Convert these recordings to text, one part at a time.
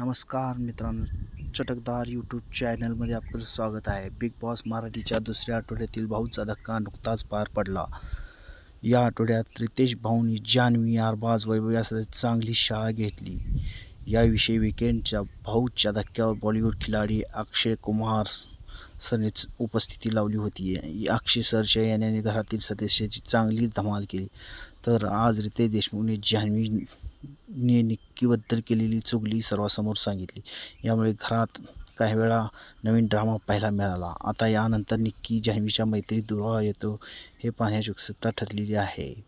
नमस्कार मित्रांनो चटकदार यूट्यूब चॅनलमध्ये आपलं स्वागत आहे. बिग बॉस मराठीच्या दुसऱ्या आठवड्यातील भाऊचा धक्का नुकताच पार पडला. या आठवड्यात रितेश भाऊनी जान्हवी आरबाज वैभव यासाठी चांगली शाळा घेतली. याविषयी विकेंडच्या भाऊच्या धक्क्यावर बॉलिवूड खिलाडी अक्षय कुमार सरनेच उपस्थिती लावली होती. अक्षय सरच्या याने घरातील सदस्याची चांगलीच धमाल केली. तर आज रितेश देशमुखने जान्हवी ने निक्कीबद्दल केलेली चुगली सर्वांसमोर सांगितली. यामुळे घरात काही वेळा नवीन ड्रामा पाहायला मिळाला. आता यानंतर निक्की जान्हवीच्या मैत्रीत दुरावा येतो हे पाहण्याची उत्सुकता ठरलेली आहे.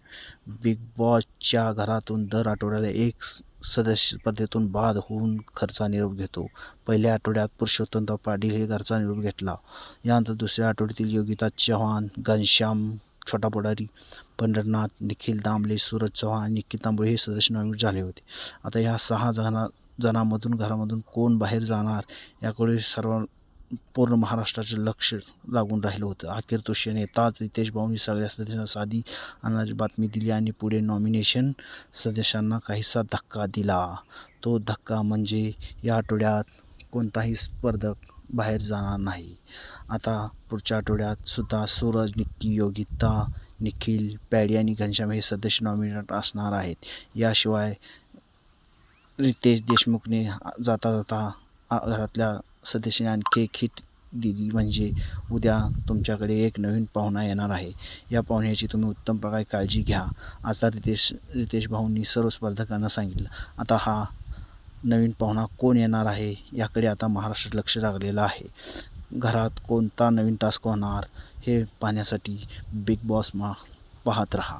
बिग बॉसच्या घरातून दर आठवड्याला एक सदस्य स्पर्धेतून बाद होऊन घरचा निरोप घेतो. पहिल्या आठवड्यात पुरुषोत्तमराव पाटील हे घरचा निरोप घेतला. यानंतर दुसऱ्या आठवड्यातील योगिता चव्हाण घनश्याम छोटा पुढारी पंढरनाथ निखिल दामले सूरज चव्हाण निक्की तांबळे हे सदस्य नॉमिनेट झाले होते. आता ह्या सहा जना जणांमधून घरामधून कोण बाहेर जाणार याकडे सर्व पूर्ण महाराष्ट्राचे लक्ष लागून राहिलं होतं. अखेर तो क्षण रितेश भाऊंनी सगळ्या सदस्यांना साधी आणण्याची बातमी दिली आणि पुढे नॉमिनेशन सदस्यांना काहीसा धक्का दिला. तो धक्का म्हणजे या आठवड्यात कोणताही स्पर्धक बाहेर जाणार नाही. आता पुढच्या आठवड्यात सुद्धा सूरज निक्की योगिता निखिल पॅडी आणि घनश्याम हे सदस्य नॉमिनेट असणार आहेत. याशिवाय रितेश देशमुखने जाता जाता घरातल्या सदस्याने आणखी एक हिट दिली. म्हणजे उद्या तुमच्याकडे एक नवीन पाहुणा येणार आहे. या पाहुण्याची तुम्ही उत्तम प्रकारे काळजी घ्या. आता रितेश रितेश भाऊंनी सर्व स्पर्धकांना सांगितलं. आता हा नवीन पाहुणा कोण येणार आहे याकडे आता महाराष्ट्रात लक्ष लागलेलं आहे. घरात कोणता नवीन टास्क होणार हे पाहण्यासाठी बिग बॉस मा पाहत रहा.